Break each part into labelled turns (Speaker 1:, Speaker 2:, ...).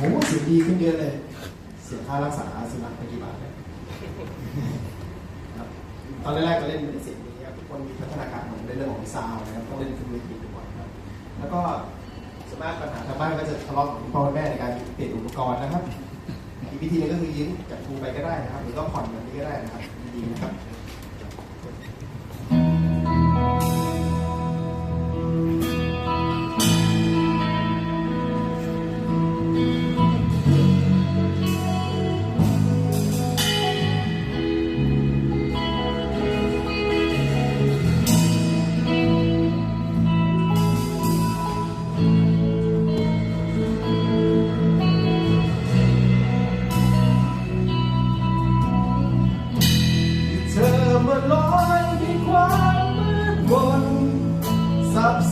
Speaker 1: โอ้เสียงดีขึ้นเยอะเลย เสียค่ารักษาสุนัขไปกี่บาทเนี่ยตอนแรกๆก็เล่นไม่ได้เสียงดีครับทุกคนมีพัฒนาการของในเรื่องของซาวนะครับต้องเล่นขึ้นเวทีบ่อยๆครับ แล้วก็ส่วนมากปัญหาทางบ้านก็จะทะเลาะกับพ่อแม่ในการเปลี่ยนอุปกรณ์นะครับ อีกวิธีหนึงก็คือยืมจากครูไปก็ได้นะครับ หรือก็ผ่อนแบบนี้ก็ได้นะครับดีนะครับ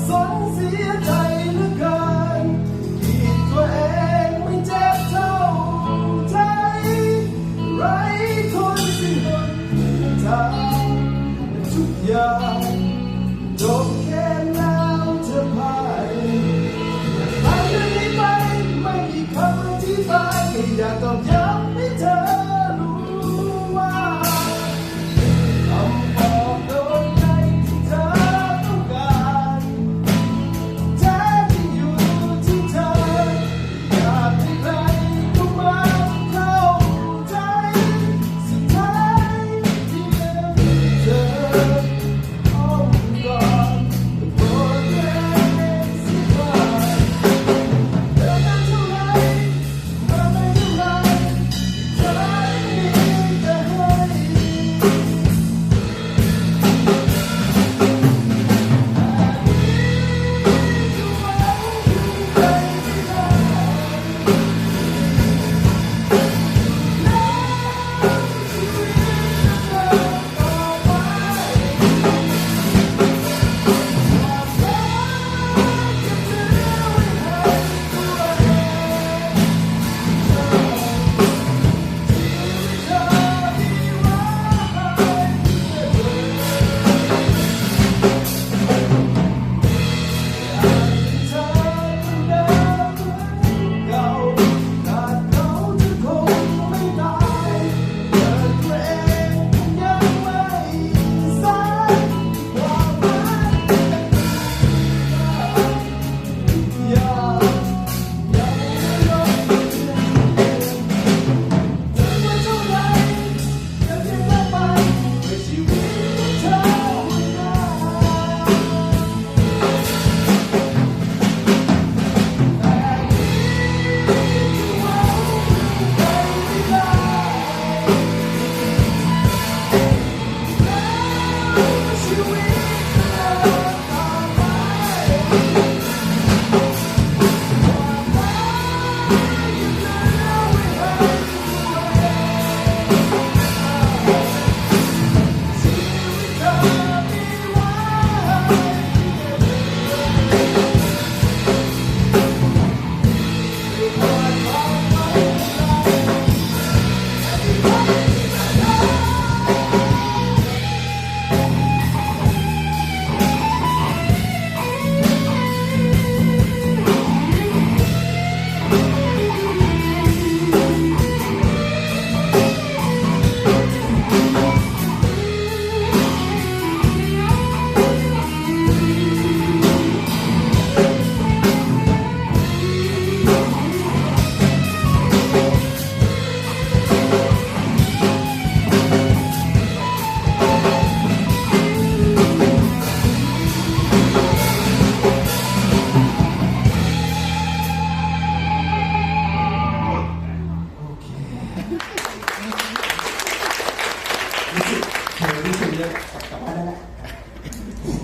Speaker 1: สนเสียใจเหลือเกินที่ตัวเองไม่เจ็บเท่าใจ ไรคนสิ้นหนทางทุกอย่างจบ